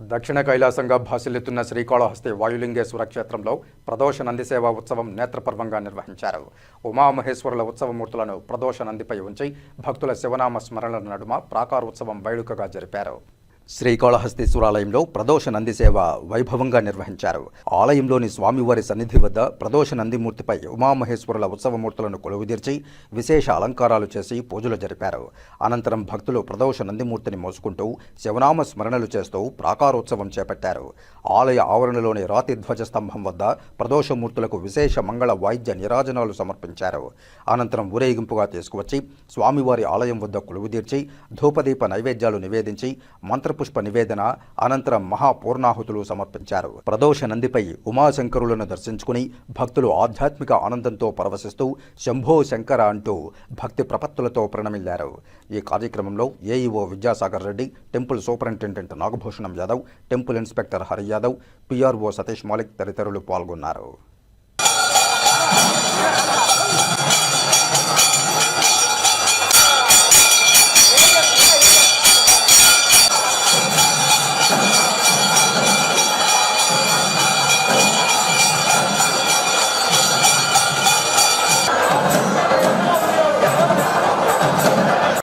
దక్షిణ కైలాసంగా భాసిల్లుతున్న శ్రీకాళహస్తి వాయులింగేశ్వర క్షేత్రంలో ప్రదోష నందిసేవ ఉత్సవం నేత్రపర్వంగా నిర్వహించారు. ఉమామహేశ్వరుల ఉత్సవమూర్తులను ప్రదోష నందిపై ఉంచి భక్తుల శివనామ స్మరణల నడుమ ప్రాకారోత్సవం వేడుకగా జరిపారు. శ్రీకాళహస్తీశ్వరాలయంలో ప్రదోష నంది సేవ వైభవంగా నిర్వహించారు. ఆలయంలోని స్వామివారి సన్నిధి వద్ద ప్రదోష నందిమూర్తిపై ఉమామహేశ్వరుల ఉత్సవమూర్తులను కొలువుదీర్చి విశేష అలంకారాలు చేసి పూజలు జరిపారు. అనంతరం భక్తులు ప్రదోష నందిమూర్తిని మోసుకుంటూ శివనామ స్మరణలు చేస్తూ ప్రాకారోత్సవం చేపట్టారు. ఆలయ ఆవరణలోని రాతి ధ్వజ స్తంభం వద్ద ప్రదోషమూర్తులకు విశేష మంగళ వాయిద్య నిరాజనాలు సమర్పించారు. అనంతరం ఊరేగింపుగా తీసుకువచ్చి స్వామివారి ఆలయం వద్ద కొలువుదీర్చి ధూపదీప నైవేద్యాలు నివేదించి పుష్ప నివేదన అనంతరం మహాపూర్ణాహుతులు సమర్పించారు. ప్రదోష నందిపై ఉమాశంకరులను దర్శించుకుని భక్తులు ఆధ్యాత్మిక ఆనందంతో పరవశిస్తూ శంభో శంకర అంటూ భక్తి ప్రపత్తులతో ప్రణమిల్లారు. ఈ కార్యక్రమంలో AEO Vidyasagar Reddy temple superintendent Nagabhushanam Yadav temple inspector Hari Yadav PRO Satish Malik తదితరులు పాల్గొన్నారు.